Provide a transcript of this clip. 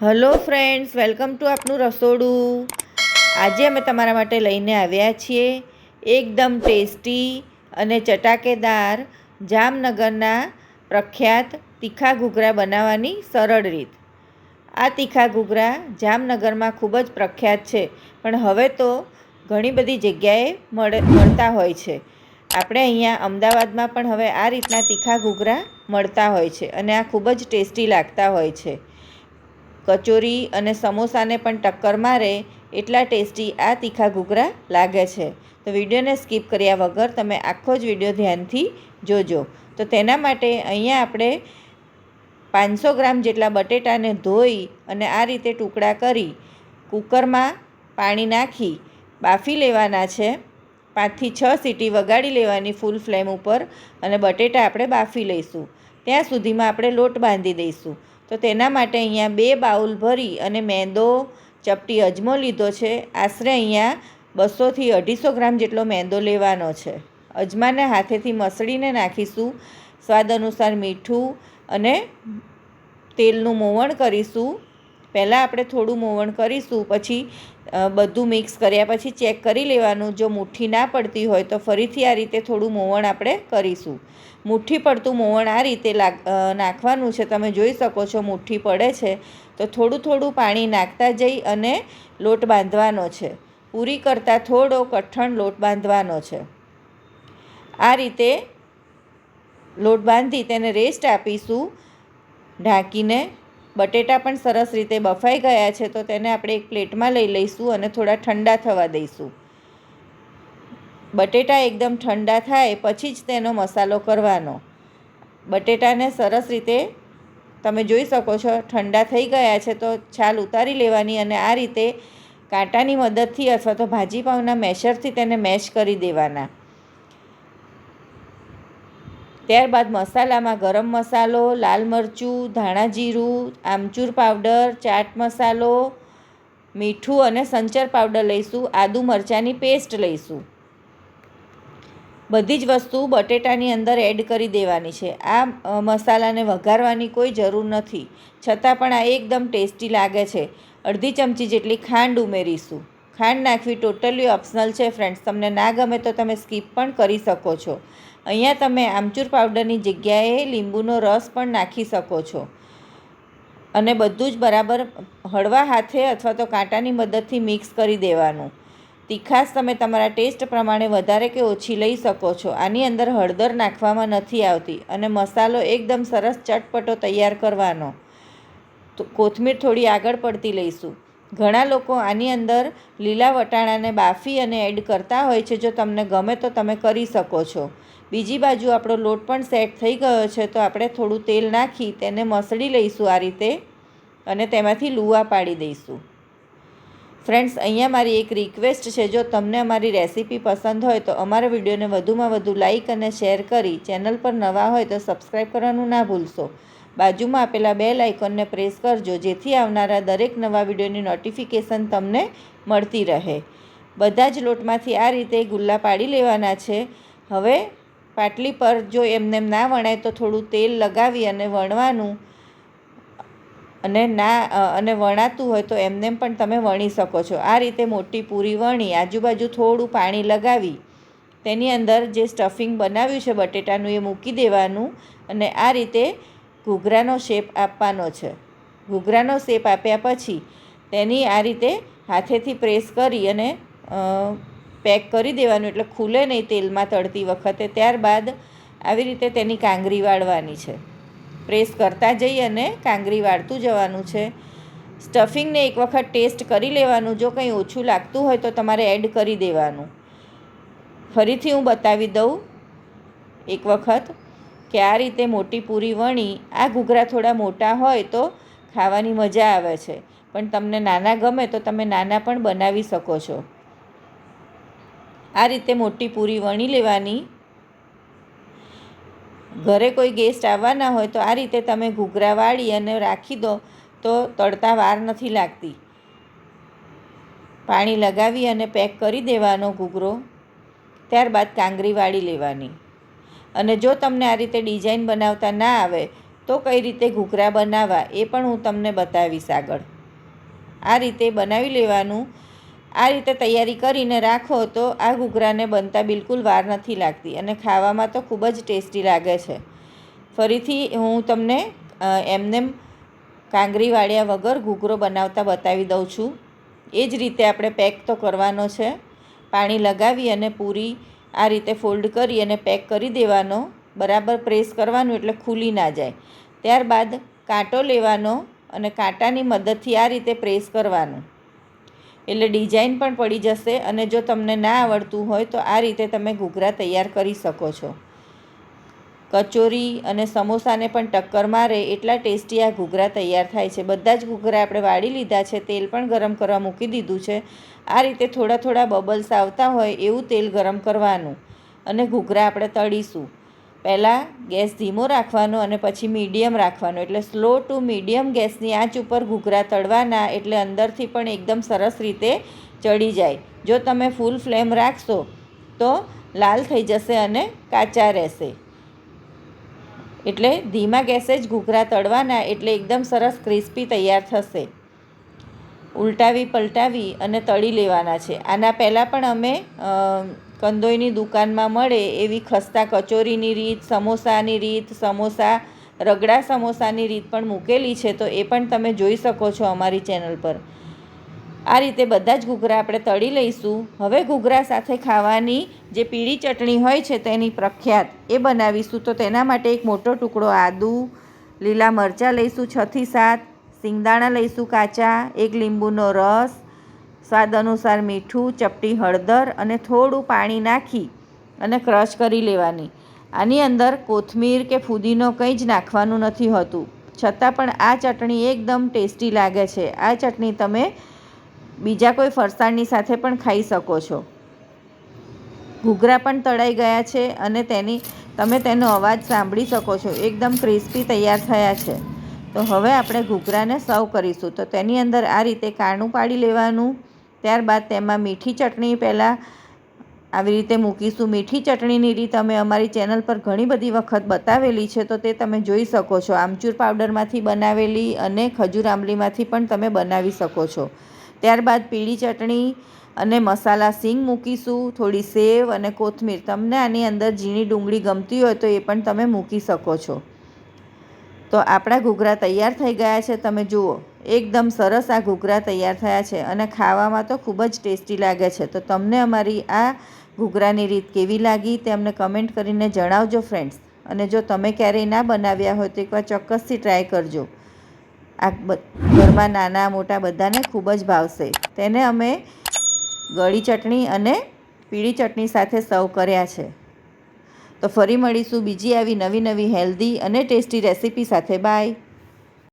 Hello friends, welcome to આપનું રસોડું. આજે અમે તમારા માટે લઈને આવ્યા છીએ એકદમ ટેસ્ટી અને ચટાકેદાર જામનગરના પ્રખ્યાત તીખા ઘૂઘરા બનાવવાની સરળ રીત. આ તીખા ઘૂઘરા જામનગરમાં ખૂબ જ પ્રખ્યાત છે, પણ હવે તો ઘણી બધી જગ્યાએ મળે, મળતા હોય છે. આપણે અહીંયા અમદાવાદમાં પણ હવે આ રીતના તીખા ઘૂઘરા મળતા હોય છે અને આ ખૂબ જ ટેસ્ટી લાગતા હોય છે. કચોરી અને સમોસાને પણ ટક્કર મારે એટલા ટેસ્ટી આ તીખા ઘૂઘરા લાગે છે. તો વિડીયોને સ્કીપ કર્યા વગર તમે આખો જ વીડિયો ધ્યાનથી જોજો. તો તેના માટે અહીંયા આપણે પાંચસો ગ્રામ જેટલા બટેટાને ધોઈ અને આ રીતે ટુકડા કરી કૂકરમાં પાણી નાખી બાફી લેવાના છે. પાંચથી છ સીટી વગાડી લેવાની ફૂલ ફ્લેમ ઉપર અને બટેટા આપણે બાફી લઈશું. ત્યાં સુધીમાં આપણે લોટ બાંધી દઈશું. તો તેના માટે અહીંયા બે બાઉલ ભરી અને મેંદો ચપટી અજમો લીધો છે. આશરે અહીંયા બસોથી અઢીસો ગ્રામ જેટલો મેંદો લેવાનો છે. અજમાને હાથેથી મસળીને નાખીશું. સ્વાદ અનુસાર મીઠું અને તેલનું મોવણ કરીશું. પહેલાં આપણે થોડું મોવણ કરીશું, પછી બધું મિક્સ કર્યા પછી ચેક કરી લેવાનું. જો મુઠ્ઠી ના પડતી હોય તો ફરીથી આ રીતે થોડું મોવણ આપણે કરીશું. મુઠ્ઠી પડતું મોવણ આ રીતે નાખવાનું છે. તમે જોઈ શકો છો મુઠ્ઠી પડે છે. તો થોડું થોડું પાણી નાખતા જઈ અને લોટ બાંધવાનો છે. પૂરી કરતાં થોડો કઠણ લોટ બાંધવાનો છે. આ રીતે લોટ બાંધી તેને રેસ્ટ આપીશું. ઢાંકીને બટેટા પણ સરસ રીતે બફાઈ ગયા છે, તો તેને આપણે એક પ્લેટમાં લઈ લઈશું અને થોડા ઠંડા થવા દઈશું. બટેટા એકદમ ઠંડા થાય, પછી જ તેનો મસાલો કરવાનો. બટેટાને સરસ રીતે તમે જોઈ શકો છો, ઠંડા થઈ ગયા છે, તો છાલ ઉતારી લેવાની અને આ રીતે કાંટાની મદદથી અથવા તો ભાજીપાવના મેશરથી તેને મેશ કરી દેવાના. ત્યારબાદ મસાલામાં ગરમ મસાલો, લાલ મરચું, ધાણા જીરું, આમચૂર પાવડર, ચાટ મસાલો, મીઠું અને સંચર પાવડર લઈશું, આદુ મરચાંની પેસ્ટ લઈશું. બધી જ વસ્તુ બટેટાની અંદર એડ કરી દેવાની છે. આ મસાલાને વઘારવાની કોઈ જરૂર નથી. છતાં પણ આ એકદમ ટેસ્ટી લાગે છે. અડધી ચમચી જેટલી ખાંડ ઉમેરીશું. ખાંડ નાખવી ટોટલી ઓપ્શનલ છે ફ્રેન્ડ્સ તમને ના ગમે તો તમે સ્કીપ પણ કરી શકો છો. અહીંયા તમે આમચૂર પાવડરની જગ્યાએ લીંબુનો રસ પણ નાખી શકો છો. અને બધું જ બરાબર હળવા હાથે અથવા તો કાંટાની મદદથી મિક્સ કરી દેવાનું. તીખાશ તમે તમારા ટેસ્ટ પ્રમાણે વધારે કે ઓછી લઈ શકો છો. આની અંદર હળદર નાખવામાં નથી આવતી અને મસાલો એકદમ સરસ ચટપટો તૈયાર કરવાનો. તો કોથમીર થોડી આગળ પડતી લઈશું. ઘણા લોકો આની અંદર લીલા વટાણાને બાફી અને એડ કરતા હોય છે. જો તમને ગમે તો તમે કરી શકો છો. બીજી બાજુ આપણો લોટ પણ સેટ થઈ ગયો છે, તો આપણે થોડું તેલ નાખી તેને મસળી લઈશું આ રીતે અને તેમાંથી લુવા પાડી દઈશું. ફ્રેન્ડ્સ, અહીંયા મારી એક રિક્વેસ્ટ છે. જો તમને અમારી રેસીપી પસંદ હોય તો અમારા વિડીયોને વધુમાં વધુ લાઇક અને શેર કરી ચેનલ પર નવા હોય તો સબસ્ક્રાઈબ કરવાનું ના ભૂલશો. બાજુમાં આપેલા બે આઇકોનને પ્રેસ કરજો, જેથી આવનારા દરેક નવા વિડીયોની નોટિફિકેશન તમને મળતી રહે. બધા જ લોટમાંથી આ રીતે ગુલ્લા પાડી લેવાના છે. હવે પાટલી પર જો એમને ના વણાય તો થોડું તેલ લગાવી અને વણવાનું અને ના અને વણાતું હોય તો એમને પણ તમે વણી શકો છો. આ રીતે મોટી પૂરી વણી, આજુબાજુ થોડું પાણી લગાવી, તેની અંદર જે સ્ટફિંગ બનાવ્યું છે બટેટાનું એ મૂકી દેવાનું અને આ રીતે ઘૂઘરાનો શેપ આપવાનો છે. ઘૂઘરાનો શેપ આપ્યા પછી તેની આ રીતે હાથેથી પ્રેસ કરી અને પેક કરી દેવાનું એટલે ખુલે નહીં તેલમાં તળતી વખતે. ત્યારબાદ આવી રીતે તેની કાંગરી વાળવાની છે. પ્રેસ કરતા જઈ અને કાંગરી વાળતું જવાનું છે. સ્ટફિંગને એક વખત ટેસ્ટ કરી લેવાનું. જો કંઈ ઓછું લાગતું હોય તો તમારે એડ કરી દેવાનું. ફરીથી હું બતાવી દઉં. એક વખત કે આ રીતે મોટી પૂરી વણી, આ ઘૂઘરા થોડા મોટા હોય તો ખાવાની મજા આવે છે. પણ તમને નાના ગમે તો તમે નાના પણ બનાવી શકો છો. આ રીતે મોટી પૂરી વણી લેવાની. ઘરે કોઈ ગેસ્ટ આવવાના હોય તો આ રીતે તમે ઘૂઘરા વાળી અને રાખી દો તો તળતા વાર નથી લાગતી. પાણી લગાવી અને પેક કરી દેવાનો ઘૂઘરો. ત્યારબાદ કાંગરી વાળી લેવાની. અને જો તમને આ રીતે ડિઝાઇન બનાવતા ના આવે, તો કઈ રીતે ઘૂઘરા બનાવવા, એ પણ હું તમને બતાવીશ આગળ. આ રીતે બનાવી લેવાનું. આ રીતે તૈયારી કરીને રાખો તો આ ઘૂઘરાને બનતા બિલકુલ વાર નથી લાગતી અને ખાવામાં તો ખૂબ જ ટેસ્ટી લાગે છે. ફરીથી હું તમને એમનેમ કાંગરી વાળ્યા વગર ઘૂઘરો બનાવતા બતાવી દઉં છું. એ જ રીતે આપણે પેક તો કરવાનો છે. પાણી લગાવી અને પૂરી આ રીતે ફોલ્ડ કરી અને પેક કરી દેવાનો, બરાબર પ્રેસ કરવાનું એટલે ખુલી ના જાય. ત્યારબાદ કાંટો લેવાનો અને કાંટાની મદદથી આ રીતે પ્રેસ કરવાનું. એટલે ડિઝાઇન પણ પડી જશે અને જો તમને ના આવડતું હોય તો આ રીતે તમે ઘૂઘરા તૈયાર કરી શકો છો. કચોરી અને સમોસાને પણ ટક્કર મારે, એટલા ટેસ્ટી આ ઘૂઘરા તૈયાર થાય છે. બધા જ ઘૂઘરા આપણે વાળી લીધા છે, તેલ પણ ગરમ કરવા મૂકી દીધું છે. આ રીતે થોડા થોડા બબલ્સ આવતા હોય એવું તેલ ગરમ કરવાનું અને ઘૂઘરા આપણે તળીશું. પહેલાં ગેસ ધીમો રાખવાનો અને પછી મીડિયમ રાખવાનો. એટલે સ્લો ટુ મીડિયમ ગેસની આંચ ઉપર ઘૂઘરા તળવાના, એટલે અંદરથી પણ એકદમ સરસ રીતે ચડી જાય. જો તમે ફૂલ ફ્લેમ રાખશો તો લાલ થઈ જશે અને કાચા રહેશે. એટલે ધીમા ગેસે જ ઘૂઘરા તળવાના એટલે એકદમ સરસ ક્રિસ્પી તૈયાર થશે. ઉલટાવી પલટાવી અને તળી લેવાના છે. આના પહેલાં પણ અમે કંદોઈની દુકાનમાં મળે એવી ખસ્તા કચોરીની રીત, સમોસાની રીત, સમોસા, રગડા સમોસાની રીત પણ મૂકેલી છે, તો એ પણ તમે જોઈ શકો છો અમારી ચેનલ પર. આ રીતે બધા જ ઘૂઘરા આપણે તળી લઈશું. હવે ઘૂઘરા સાથે ખાવાની જે પીળી ચટણી હોય છે તેની પ્રખ્યાત, એ બનાવીશું. તો તેના માટે એક મોટો ટુકડો આદુ, લીલા મરચાં લઈશું છથી સાત, સિંગદાણા લઈશું કાચા, એક લીંબુનો રસ, સ્વાદ અનુસાર મીઠું, ચપટી હળદર અને થોડું પાણી નાખી અને ક્રશ કરી લેવાની. આની અંદર કોથમીર કે ફુદીનો કંઈ જ નાખવાનું નથી હોતું. છતાં પણ આ ચટણી એકદમ ટેસ્ટી લાગે છે. આ ચટણી તમે બીજા કોઈ ફરસાણની સાથે પણ ખાઈ શકો છો. ઘૂઘરા પણ તળાઈ ગયા છે અને તેની, તમે તેનો અવાજ સાંભળી શકો છો. એકદમ ક્રિસ્પી તૈયાર થયા છે. તો હવે આપણે ઘૂઘરાને સર્વ કરીશું. તો તેની અંદર આ રીતે કાણું પાડી લેવાનું. ત્યારબાદ તેમાં મીઠી ચટણી પહેલાં આવી રીતે મૂકીશું. મીઠી ચટણીની રીત અમે અમારી ચેનલ પર ઘણી બધી વખત બતાવેલી છે, તો તે તમે જોઈ શકો છો. આમચૂર પાવડરમાંથી બનાવેલી અને ખજૂર આંબલીમાંથી પણ તમે બનાવી શકો છો. ત્યારબાદ પીળી ચટણી અને મસાલા સિંગ મૂકીશું, થોડી સેવ અને કોથમીર. તમને આની અંદર ઝીણી ડુંગળી ગમતી હોય તો એ પણ તમે મૂકી શકો છો. તો આપણા ઘૂઘરા તૈયાર થઈ ગયા છે. તમે જુઓ, એકદમ સરસ આ ઘૂઘરા તૈયાર થયા છે અને ખાવામાં તો ખૂબ જ ટેસ્ટી લાગે છે. તો તમને અમારી આ ઘૂઘરાની રીત કેવી લાગી તે અમને કમેન્ટ કરીને જણાવજો ફ્રેન્ડ્સ અને જો તમે ક્યારેય ના બનાવ્યા હોય તો એકવાર ચોક્કસથી ટ્રાય કરજો. આ ઘરમાં નાના મોટા બધાને ખૂબ જ ભાવશે. તેને અમે ગળી ચટણી અને પીળી ચટણી સાથે સર્વ કર્યા છે. તો ફરી મળીશું બીજી આવી નવી નવી હેલ્ધી અને ટેસ્ટી રેસીપી સાથે. બાય.